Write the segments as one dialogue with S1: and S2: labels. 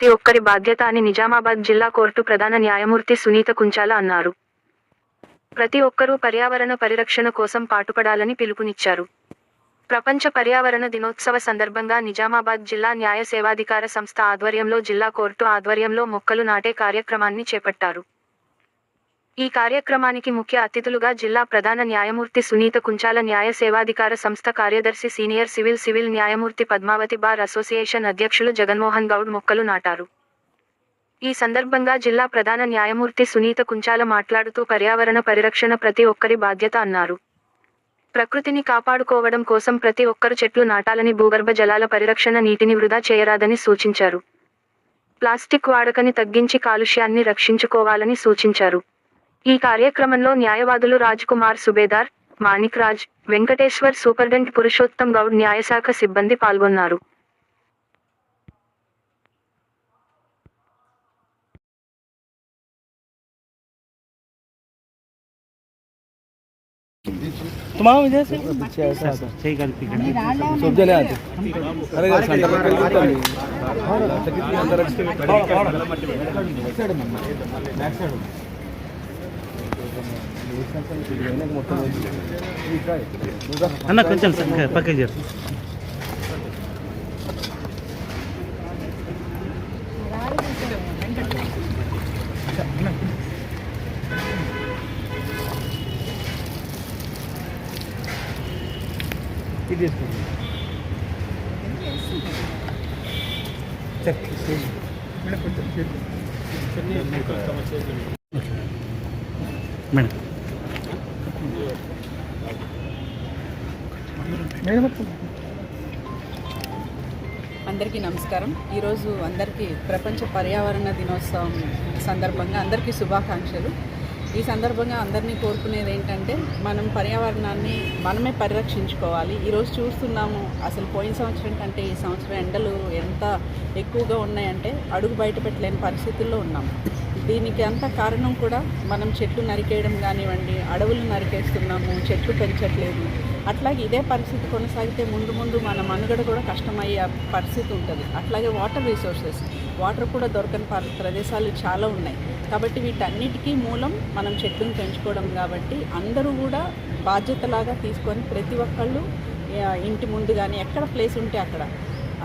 S1: ప్రతి ఒక్కరి బాధ్యత అని నిజామాబాద్ జిల్లా కోర్టు ప్రధాన న్యాయమూర్తి సునీత కుంచాల అన్నారు. ప్రతి ఒక్కరూ పర్యావరణ పరిరక్షణ కోసం పాటుపడాలని పిలుపునిచ్చారు. ప్రపంచ పర్యావరణ దినోత్సవ సందర్భంగా నిజామాబాద్ జిల్లా న్యాయ సేవాధికార సంస్థ ఆధ్వర్యంలో జిల్లా కోర్టు ఆధ్వర్యంలో మొక్కలు నాటే కార్యక్రమాన్ని చేపట్టారు. ఈ కార్యక్రమానికి ముఖ్య అతిథులుగా జిల్లా ప్రధాన న్యాయమూర్తి సునీత కుంచాల న్యాయ సేవాధికార సంస్థ కార్యదర్శి సీనియర్ సివిల్ సివిల్ న్యాయమూర్తి పద్మావతి బార్ అసోసియేషన్ అధ్యక్షులు జగన్మోహన్ గౌడ్ మొక్కలు నాటారు. ఈ సందర్భంగా జిల్లా ప్రధాన న్యాయమూర్తి సునీత కుంచాల మాట్లాడుతూ పర్యావరణ పరిరక్షణ ప్రతి ఒక్కరి బాధ్యత అన్నారు. ప్రకృతిని కాపాడుకోవడం కోసం ప్రతి ఒక్కరు చెట్లు నాటాలని భూగర్భ జలాల పరిరక్షణ నీటిని వృధా చేయరాదని సూచించారు. ప్లాస్టిక్ వాడకని తగ్గించి కాలుష్యాన్ని రక్షించుకోవాలని సూచించారు. ఈ కార్యక్రమంలో న్యాయవాదులు రాజ్ కుమార్ సుబేదార్ మాణిక్ రాజ్ వెంకటేశ్వర్ సూపర్డెంట్ పురుషోత్తం గౌడ్ న్యాయశాఖ సిబ్బంది పాల్గొన్నారు
S2: तुम्हारा वजह से अच्छा सर सही गलती कर
S3: सब जले आते अरे यार संडे को कल होता नहीं अच्छा कितनी अंदर अच्छी बैक साइड మొత్తం
S2: అన్న కొంచెం పక్కకి చేరు.
S3: ఇది తీసుకోండి
S2: మేడం.
S4: అందరికీ నమస్కారం. ఈరోజు అందరికీ ప్రపంచ పర్యావరణ దినోత్సవం సందర్భంగా అందరికీ శుభాకాంక్షలు. ఈ సందర్భంగా అందరినీ కోరుకునేది ఏంటంటే మనం పర్యావరణాన్ని మనమే పరిరక్షించుకోవాలి. ఈరోజు చూస్తున్నాము అసలు పోయిన సంవత్సరం కంటే ఈ సంవత్సరం ఎండలు ఎంత ఎక్కువగా ఉన్నాయంటే అడుగు బయట పెట్టలేని పరిస్థితుల్లో ఉన్నాము. దీనికి అంత కారణం కూడా మనం చెట్లు నరికేయడం కానివ్వండి అడవులు నరికేస్తున్నాము చెట్లు పెంచట్లేదు. అట్లాగే ఇదే పరిస్థితి కొనసాగితే ముందు ముందు మన మనుగడ కూడా కష్టమయ్యే పరిస్థితి ఉంటుంది. అట్లాగే వాటర్ రిసోర్సెస్ వాటర్ కూడా దొరకని ప్రదేశాలు చాలా ఉన్నాయి. కాబట్టి వీటన్నిటికీ మూలం మనం చెట్లను పెంచుకోవడం కాబట్టి అందరూ కూడా బాధ్యతలాగా తీసుకొని ప్రతి ఒక్కళ్ళు ఇంటి ముందు కానీ ఎక్కడ ప్లేస్ ఉంటే అక్కడ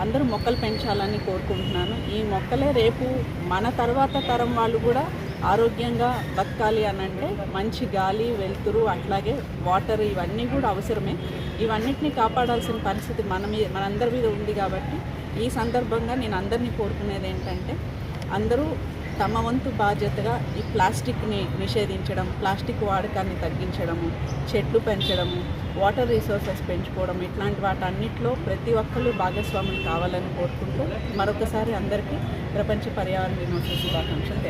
S4: అందరూ మొక్కలు పెంచాలని కోరుకుంటున్నాను. ఈ మొక్కలే రేపు మన తర్వాత తరం వాళ్ళు కూడా ఆరోగ్యంగా బతకాలి అని అంటే మంచి గాలి వెలుతురు అట్లాగే వాటర్ ఇవన్నీ కూడా అవసరమే. ఇవన్నిటిని కాపాడాల్సిన పరిస్థితి మన మీద మనందరి మీద ఉంది కాబట్టి ఈ సందర్భంగా నేను అందరినీ కోరుకునేది ఏంటంటే అందరూ తమ వంతు బాధ్యతగా ఈ ప్లాస్టిక్ని నిషేధించడం ప్లాస్టిక్ వాడకాన్ని తగ్గించడము చెట్లు పెంచడము వాటర్ రిసోర్సెస్ పెంచుకోవడం ఇట్లాంటి వాటన్నిటిలో ప్రతి ఒక్కళ్ళు భాగస్వాములు కావాలని కోరుకుంటూ మరొకసారి అందరికీ ప్రపంచ పర్యావరణ దినోత్సవ శుభాకాంక్షలు